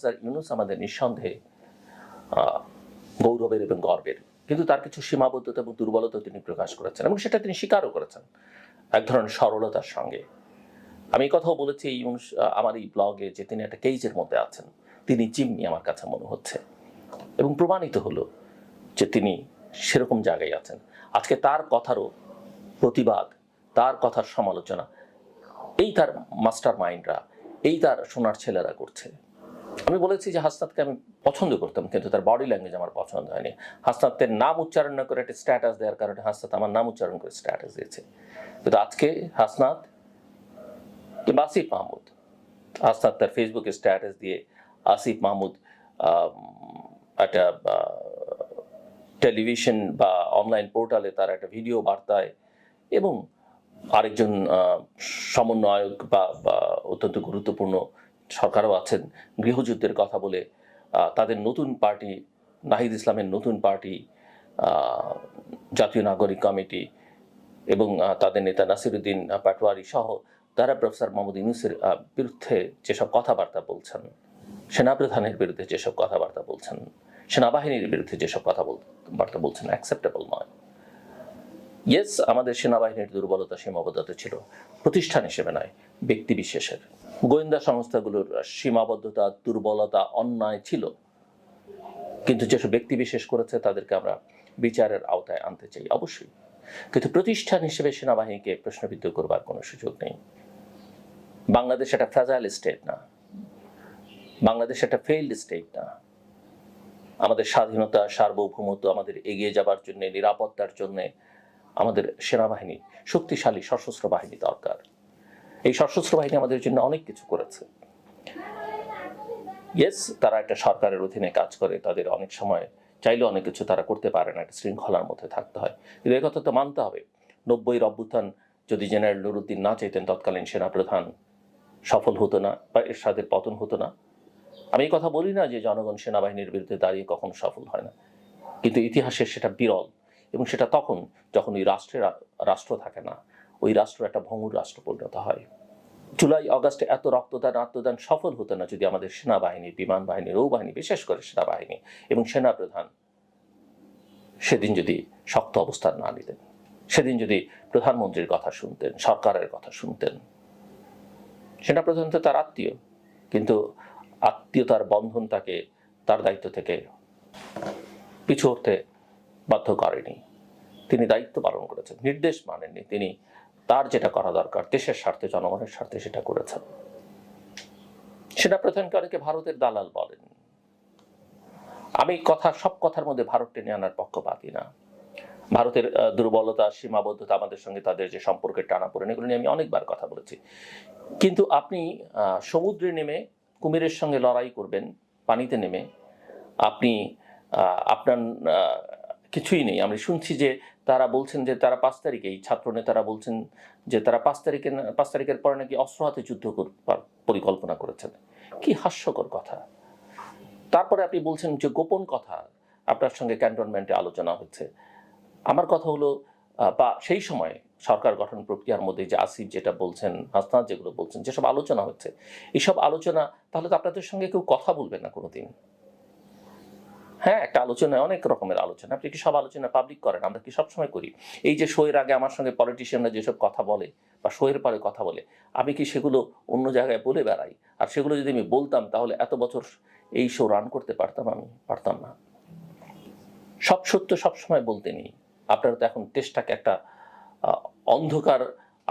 Sir, Yunus আমাদের নিঃসন্দেহে গৌরবের এবং গর্বের। কিন্তু তার কিছু সীমাবদ্ধতা এবং দুর্বলতা তিনি প্রকাশ করেছেন এবং সেটা তিনি স্বীকারও করেছেন এক ধরনের সরলতার সঙ্গে। আমি এই কথাও বলেছি এই আমার এই ব্লগে যে তিনি একটা কেজের মধ্যে আছেন, তিনি জিম্মি আমার কাছে মনে হচ্ছে। এবং প্রমাণিত হলো যে তিনি সেরকম জায়গায় আছেন। আজকে তার কথারও প্রতিবাদ, তার কথার সমালোচনা, এই তার মাস্টার মাইন্ডরা এই তার সোনার ছেলেরা করছে। আমি বলেছি যে হাসনাতকে আমি পছন্দ করতাম, কিন্তু তার বডি ল্যাঙ্গুয়েজ আমার পছন্দ হয়নি। হাসনাতের নাম উচ্চারণ না করে একটা স্ট্যাটাস দেওয়ার কারণে হাসনাত আমার নাম উচ্চারণ করে স্ট্যাটাস দিয়েছে। কিন্তু আজকে হাসনাত কিংবা আসিফ মাহমুদ? হাসনাত তার ফেসবুকে স্ট্যাটাস দিয়ে আসিফ মাহমুদ একটা টেলিভিশন বা অনলাইন পোর্টালে তার একটা ভিডিও বার্তায় এবং আরেকজন সমন্বয়ক বা অত্যন্ত গুরুত্বপূর্ণ সরকারও আছেন, গৃহযুদ্ধের কথা বলে তাদের নতুন পার্টি, নাহিদ ইসলামের নতুন পার্টি জাতীয় নাগরিক কমিটি এবং তাদের নেতা নাসিরুদ্দিন পাটোয়ারি সহ তারা প্রফেসর মোহাম্মদ ইউনুসের বিরুদ্ধে যেসব কথাবার্তা বলছেন, সেনাপ্রধানের বিরুদ্ধে যেসব কথাবার্তা বলছেন, সেনাবাহিনীর বিরুদ্ধে যেসব কথা বার্তা বলছেন অ্যাকসেপ্টেবল নয়। ইয়েস আমাদের সেনাবাহিনীর দুর্বলতা সীমাবদ্ধতা ছিল। প্রতিষ্ঠান হিসেবে নয়, ব্যক্তি বিশেষের। গোয়েন্দা সংস্থাগুলোর সীমাবদ্ধতা, দুর্বলতা অন্যায় ছিল। কিন্তু যেসব ব্যক্তি বিশেষ করেছে, তাদেরকে আমরা বিচারের আওতায় আনতে চাই, অবশ্যই। কিন্তু প্রতিষ্ঠান হিসেবে সেনাবাহিনীকে প্রশ্নবিদ্ধ করবার কোনো সুযোগ নেই। বাংলাদেশ একটা ফ্রাজাইল স্টেট না। বাংলাদেশ একটা ফেইল্ড স্টেট না। আমাদের স্বাধীনতা, সার্বভৌমত্ব আমাদের এগিয়ে যাবার জন্য, নিরাপত্তার জন্য আমাদের সেনাবাহিনী, শক্তিশালী সশস্ত্র বাহিনী দরকার। এই সশস্ত্র বাহিনী আমাদের জন্য অনেক কিছু করেছে। ইয়েস তারা একটা সরকারের অধীনে কাজ করে, তাদের অনেক সময় চাইলে অনেক কিছু তারা করতে পারে না, একটা শৃঙ্খলার মধ্যে থাকতে হয়। কিন্তু এই কথা তো মানতে হবে। নব্বই অভ্যুত্থান যদি জেনারেল নুরুদ্দিন না চাইতেন, তৎকালীন সেনাপ্রধান সফল হতো না বা এরশাদের পতন হতো না। আমি এই কথা বলি না যে জনগণ সেনাবাহিনীর বিরুদ্ধে দাঁড়িয়ে কখনো সফল হয় না। কিন্তু ইতিহাসে সেটা বিরল। এবং সেটা তখন যখন ওই রাষ্ট্রের রাষ্ট্র থাকে না, ওই রাষ্ট্র একটা ভঙ্গুর রাষ্ট্র পরিণত হয়। জুলাই, অগাস্টে এত রক্তদান, আত্মদান সফল হতো না যদি আমাদের সেনাবাহিনী, বিমান বাহিনী, নৌবাহিনী, বিশেষ করে সেনাবাহিনী এবং সেনাপ্রধান সেদিন যদি শক্ত অবস্থান না নিতেন, সেদিন যদি প্রধানমন্ত্রীর কথা শুনতেন, সরকারের কথা শুনতেন, সেনাপ্রধান তো তার আত্মীয়, কিন্তু আত্মীয়তার বন্ধন তাকে, তার দায়িত্ব থেকে পিছু হতে বাধ্য করেনি। তিনি দায়িত্ব পালন করেছেন, নির্দেশ মানেননি। তিনি তার যেটা করা দরকার, দেশের স্বার্থে, জনগণের স্বার্থে সেটা করেছেন। সেনাপ্রধানকে অনেকে ভারতের দালাল বলেন। আমি কথা, সব কথার মধ্যে ভারত টেনে আনার পক্ষপাতী না। ভারতের দুর্বলতা, সীমাবদ্ধতা আমাদের সঙ্গে তাদের যে সম্পর্কের টানা পড়েন এগুলো নিয়ে আমি অনেকবার কথা বলেছি। কিন্তু আপনি সমুদ্রে নেমে, কুমিরের সঙ্গে লড়াই করবেন, পানিতে নেমে, আপনি আপনার কিছুই নেই। আমি শুনছি যে তারা বলছেন যে তারা পাঁচ তারিখে, এই ছাত্র নেতারা বলছেন যে তারা পাঁচ তারিখে পাঁচ তারিখের পরে নাকি অস্ত্র হাতে যুদ্ধ পরিকল্পনা করেছেন। কি হাস্যকর কথা। তারপরে আপনি বলছেন যে গোপন কথা আপনার সঙ্গে ক্যান্টনমেন্টে আলোচনা হচ্ছে আমার কথা হলো বা সেই সময় সরকার গঠন প্রক্রিয়ার মধ্যে যে আসিফ যেটা বলছেন, হাসনাত যেগুলো বলছেন, যেসব আলোচনা হচ্ছে এইসব আলোচনা, তাহলে তো আপনাদের সঙ্গে কেউ কথা বলবে না কোনোদিন। হ্যাঁ একটা আলোচনায়, অনেক রকমের আলোচনা। আপনি কি সব আলোচনা পাবলিক করেন? আমরা কি সবসময় করি? এই যে শোয়ের আগে আমার সঙ্গে পলিটিশিয়ানরা যেসব কথা বলে বা শোয়ের পরে কথা বলে, আমি কি সেগুলো অন্য জায়গায় বলে বেড়াই? আর সেগুলো যদি আমি বলতাম, তাহলে এত বছর এই শো রান করতে পারতাম আমি, পারতাম না। সব সত্য সবসময় বলতে নেই। আপনারা তো এখন দেশটাকে একটা অন্ধকার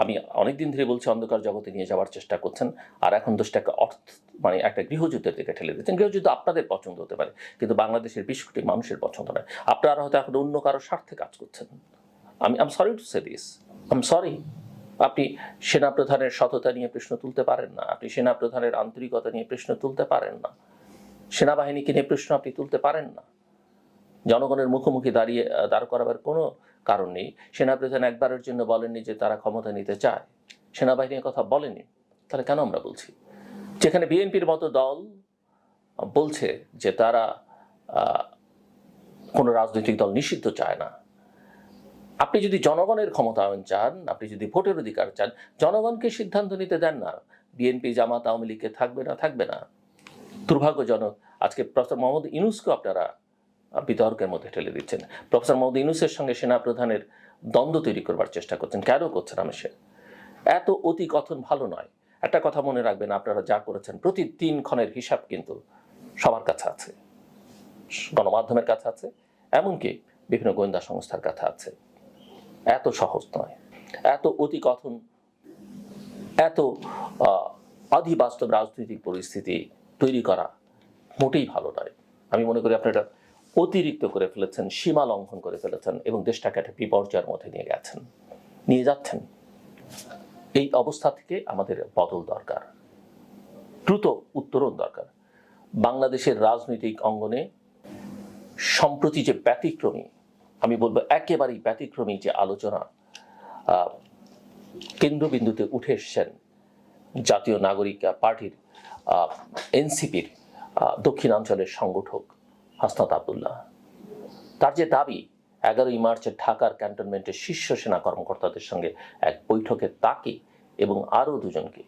আমি অনেকদিন ধরে বলছি অন্ধকার জগতে নিয়ে যাওয়ার চেষ্টা করছেন, আর এখন দেশটাকে অর্থ মানে একটা গৃহযুদ্ধের দিকে ঠেলে দিচ্ছেন। গৃহযুদ্ধ আপনাদের পছন্দ হতে পারে, কিন্তু বাংলাদেশের বিশ কোটি মানুষের পছন্দ নয়। আপনারা হয়তো এখন অন্য কারও স্বার্থে কাজ করছেন। আমি I'm sorry to say this I'm sorry আপনি সেনাপ্রধানের সততা নিয়ে প্রশ্ন তুলতে পারেন না। আপনি সেনাপ্রধানের আন্তরিকতা নিয়ে প্রশ্ন তুলতে পারেন না। সেনাবাহিনীকে নিয়ে প্রশ্ন আপনি তুলতে পারেন না। জনগণের মুখোমুখি দাঁড়িয়ে দাঁড় করাবার কোনো কারণ নেই সেনাপ্রধান একবারের জন্য বলেননি যে তারা ক্ষমতা নিতে চায়। সেনাবাহিনীর কথা বলেনি। তাহলে কেন আমরা বলছি? যেখানে বিএনপির মতো দল বলছে যে তারা কোনো রাজনৈতিক দল নিষিদ্ধ চায় না। আপনি যদি জনগণের ক্ষমতায়ন চান, আপনি যদি ভোটের অধিকার চান, জনগণকে সিদ্ধান্ত নিতে দেন না। বিএনপি, জামাত, আওয়ামী লীগকে থাকবে না থাকবে না। দুর্ভাগ্যজনক, আজকে প্রফেসর মোহাম্মদ ইউনুসকে আপনারা বিতর্কের মধ্যে ঠেলে দিচ্ছেন। প্রফেসর মোহাম্মদ ইউনুসের সঙ্গে সেনা প্রধানের দ্বন্দ্ব তৈরি করবার চেষ্টা করছেন। কেন করছেন আমি সে এত অতি কথন ভালো নয়। একটা কথা মনে রাখবেন, আপনারা যা করেছেন প্রতি তিন ক্ষণের হিসাব কিন্তু সবার কাছে আছে। গণমাধ্যমের কাছে আছে, এমনকি বিভিন্ন গোয়েন্দা সংস্থার কাছে আছে। এত সহজ নয়। এত অতি কথন, এত অধিবাস্তব রাজনৈতিক পরিস্থিতি তৈরি করা মোটেই ভালো নয়। আমি মনে করি আপনারা অতিরিক্ত করে ফেলেছেন, সীমা লঙ্ঘন করে ফেলেছেন এবং দেশটাকে একটা বিপর্যয়ের মধ্যে নিয়ে গেছেন। নিয়ে যাচ্ছেন। এই অবস্থা থেকে আমাদের বদল দরকার। দ্রুত উত্তরণ দরকার। বাংলাদেশের রাজনৈতিক অঙ্গনে সম্প্রতি যে ব্যতিক্রমী, আমি বলব একেবারেই ব্যতিক্রমী যে আলোচনা কেন্দ্রবিন্দুতে উঠে এসছেন জাতীয় নাগরিক পার্টির এনসিপির দক্ষিণাঞ্চলের সংগঠক হাসনাত আবদুল্লাহ তার যে দাবি, এগারোই মার্চে ঢাকার ক্যান্টনমেন্টের শীর্ষ সেনা কর্মকর্তাদের সঙ্গে এক বৈঠকে তাকে এবং আরও দুজনকে,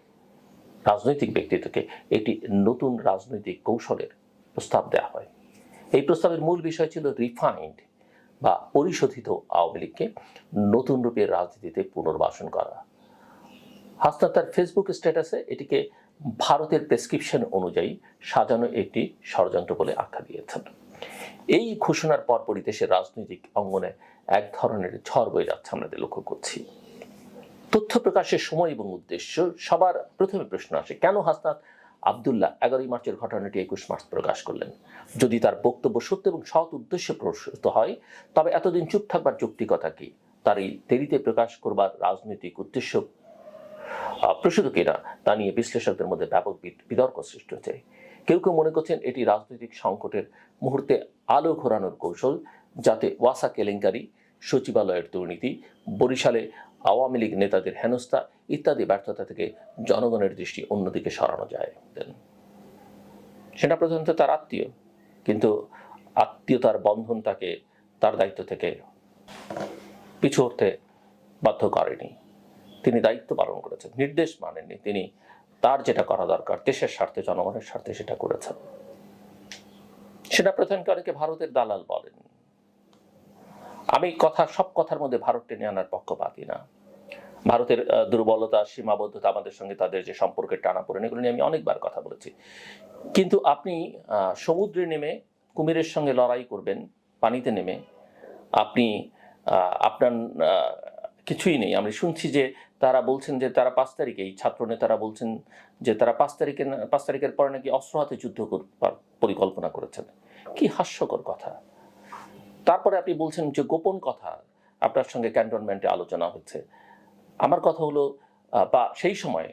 রাজনৈতিক ব্যক্তিত্বকে একটি নতুন রাজনৈতিক কৌশলের প্রস্তাব দেওয়া হয়। এই প্রস্তাবের মূল বিষয় ছিল রিফাইন্ড বা পরিশোধিত আওয়ামী লীগকে নতুন রূপে রাজনীতিতে পুনর্বাসন করা। হাসনাত তার ফেসবুক স্ট্যাটাসে এটিকে ভারতের প্রেসক্রিপশন অনুযায়ী সাজানো একটি ষড়যন্ত্র বলে আখ্যা দিয়েছেন। এই ঘোষণার পরপরই দেশের রাজনৈতিক অঙ্গনে এক ধরনের ঝড় বয়ে যাচ্ছে আমরা লক্ষ্য করছি। তথ্য প্রকাশের সময় এবং উদ্দেশ্য, সবার প্রথমে প্রশ্ন আসে, কেন হাসনাত আবদুল্লাহ এগারোই মার্চের ঘটনাটি একুশ মার্চ প্রকাশ করলেন? যদি তার বক্তব্য সত্য এবং সৎ উদ্দেশ্যে প্রসূত হয়, তবে এতদিন চুপ থাকবার যৌক্তিকতা কি? তার এই দেরিতে প্রকাশ করবার রাজনৈতিক উদ্দেশ্য প্রসূত কিনা, তা নিয়ে বিশ্লেষকদের মধ্যে ব্যাপক বিতর্ক সৃষ্টি হয়েছে কেউ কেউ মনে করছেন এটি রাজনৈতিক সংকটের মুহূর্তে আলো ঘোরানোর কৌশল, যাতে ওয়াসা কেলেঙ্কারি, সচিবালয়ের দুর্নীতি, বরিশালে আওয়ামী লীগ নেতাদের হেনস্থা ইত্যাদি ব্যর্থতা থেকে জনগণের দৃষ্টি অন্যদিকে সরানো যায়। দেন সেনাপ্রধান তো তার আত্মীয়, কিন্তু আত্মীয়তার বন্ধন তাকে, তার দায়িত্ব থেকে পিছু হতে বাধ্য করেনি। তিনি দায়িত্ব পালন করেছেন, নির্দেশ মানেননি। তিনি তার যেটা করা দরকার, দেশের স্বার্থে, জনগণের স্বার্থে সেটা করেছেন সেনাপ্রধানকে অনেকে ভারতের দালাল বলেন। আমি কথা, সব কথার মধ্যে ভারত টেনে আনার পক্ষ পক্ষপাতী না। ভারতের দুর্বলতা, সীমাবদ্ধতা আমাদের সঙ্গে তাদের যে সম্পর্কের টানা পড়েন এগুলো নিয়ে আমি অনেকবার কথা বলেছি। কিন্তু আপনি সমুদ্রে নেমে, কুমিরের সঙ্গে লড়াই করবেন, পানিতে নেমে, আপনি আপনার কিছুই নেই। আমরা শুনছি যে তারা বলছেন যে তারা পাঁচ তারিখে, এই ছাত্র নেতারা বলছেন যে তারা পাঁচ তারিখে পাঁচ তারিখের পরে নাকি অস্ত্র হাতে যুদ্ধ পরিকল্পনা করেছেন। কি হাস্যকর কথা। তারপরে আপনি বলছেন যে গোপন কথা আপনার সঙ্গে ক্যান্টনমেন্টে আলোচনা হচ্ছে। আমার কথা হলো বা সেই সময়